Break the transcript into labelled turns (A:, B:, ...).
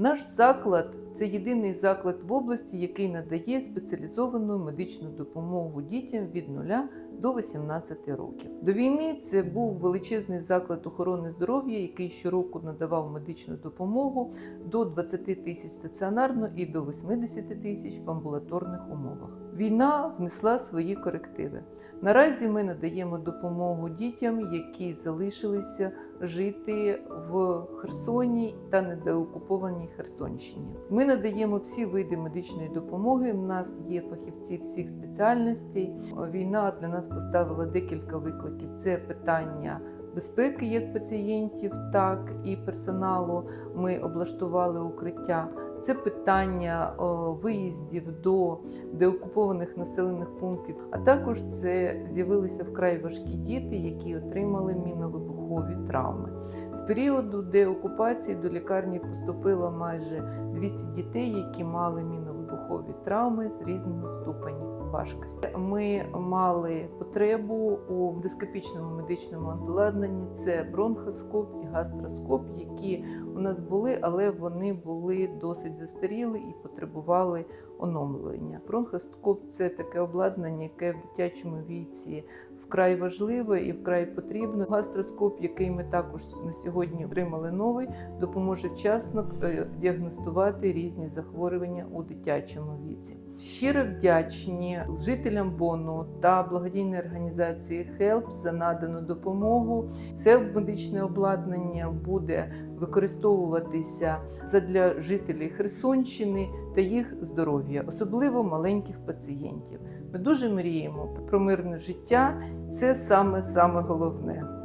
A: Наш заклад це єдиний заклад в області, який надає спеціалізовану медичну допомогу дітям від 0 до 18 років. До війни це був величезний заклад охорони здоров'я, який щороку надавав медичну допомогу до 20 тисяч стаціонарно і до 80 тисяч в амбулаторних умовах. Війна внесла свої корективи. Наразі ми надаємо допомогу дітям, які залишилися жити в Херсоні та недоокупованій Херсонщині. Ми надаємо всі види медичної допомоги. У нас є фахівці всіх спеціальностей. Війна для нас поставила декілька викликів: це питання. Безпеки як пацієнтів, так і персоналу. Ми облаштували укриття. Це питання виїздів до деокупованих населених пунктів, а також це з'явилися вкрай важкі діти, які отримали міновибухові травми. З періоду деокупації до лікарні поступило майже 200 дітей, які мали міновибухові травми з різного ступеню важкості. Ми мали потребу у дископічному медичному обладнанні. Це бронхоскоп і гастроскоп, які у нас були, але вони були досить застаріли і потребували оновлення. Бронхоскоп це таке обладнання, яке в дитячому віці вкрай важливе і вкрай потрібно. Гастроскоп, який ми також на сьогодні отримали новий, допоможе вчасно е, діагностувати різні захворювання у дитячому віці. Щиро вдячні жителям Бону та благодійній організації HELP за надану допомогу. Це медичне обладнання буде використовуватися задля жителів Херсонщини та їх здоров'я, особливо маленьких пацієнтів. Ми дуже мріємо про мирне життя. Це саме саме головне.